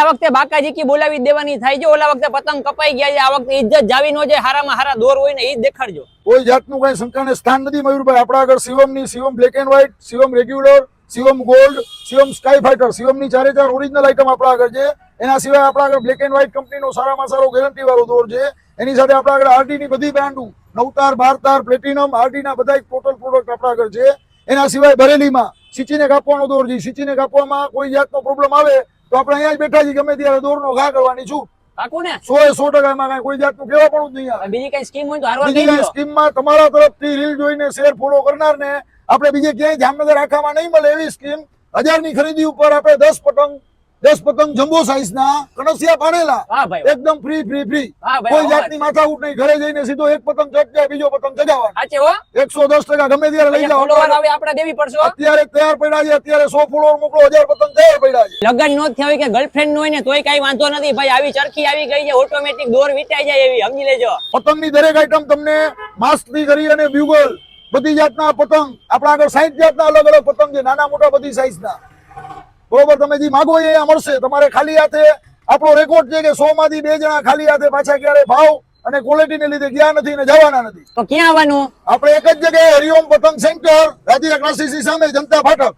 આ વખતે બાકાજીકી બોલાવી દેવાની થાય છે ઓલા વખતે પતંગ કપાઈ ગયા છે, આ વખતે ઇજ્જત જાવી નો છે હારામાં હારા દોર હોય ને એ દેખાડજો. કોઈ જાતનું કઈ શંકાને સ્થાન નથી મયુરભાઈ. આપણા આગળ શિવમની, Shivam black and white Shivam regular Shivam gold Shivam sky fighter શિવમની ચારે ચાર ઓરિજિનલ આઈટમ આપણા આગળ છે. એના સિવાય આપણા આગળ બ્લેક એન્ડ વ્હાઈટ કંપનીનો સારામાં સારો ગેરંટી વાળો દોર છે. એની સાથે આપણા આગળ આરડી ની બધી બ્રાન્ડ નવતાર, બારતાર પ્લેટિનમ આરડી ના બધા ટોટલ પ્રોડક્ટ આપણા આગળ છે. એના સિવાય બરેલીમાં સિંચીને કાપવાનો દોર છે. સિંચીને કાપવામાં કોઈ જાતનો પ્રોબ્લેમ આવે તો આપણે અહીંયા જ બેઠા છીએ ગમે ત્યારે દોરનો ઘા કરવાની છું. ને સો એ સો ટકા એમાં કોઈ જાતનું કહેવા પણ જ નહીં બીજી કઈ સ્કીમ હોય તો બીજી કઈ સ્કીમમાં તમારા તરફથી રીલ જોઈને શેર ફોલો કરનાર ને આપણે બીજે ક્યાંય જામનગર આખામાં નહીં મળે એવી સ્કીમ. હજારની ખરીદી ઉપર આપણે દસ પતંગ દસ પતંગ જમ્બો સાઈઝ ના કણસિયા પાડેલા. એકદમ ફ્રી ફ્રી ફ્રી કોઈ જાતની ઉઠ નહીં. ઘરે જઈને સીધો એક પતંગ ચટ જાય બીજો પતંગ ચગાવવાનો એકસો દસ ટકા ગમે ત્યારે લઈ જાઓ. આપણે દેવી પડશે. અત્યારે તૈયાર પડ્યા છે અત્યારે સો ફૂલો મોકલો હજાર પતંગ તૈયાર પડ્યા છે. લગ્ન નો થયા હોય કે ગર્લફ્રેન્ડ નો હોય ને તોય કઈ વાંધો નથી. ભાઈ આવી ચરખી આવી ગઈ છે ઓટોમેટિક દોર વિટાઈ જાય એવી સમજી લેજો. પતંગની દરેક આઈટમ તમને માસ્કથી કરી અને બ્યુગલ બધી જાતના પતંગ આપણા આગળ સાઈઠ જાતના અલગ અલગ પતંગ છે નાના મોટા બધી સાઈઝ ના. બરોબર તમે જે માગો એ મળશે. તમારે ખાલી હાથે આપણો રેકોર્ડ છે કે સો માંથી બે જણા ખાલી હાથે પાછા ક્યારે ભાવ અને ક્વોલિટી ને લીધે ગયા નથી ને જવાના નથી. તો ક્યાં આવવાનું? આપણે એક જ જગ્યાએ હરિઓમ પતંગ સેન્ટર રાજીયા ક્લાસીસી સામે જનતા ફાટક.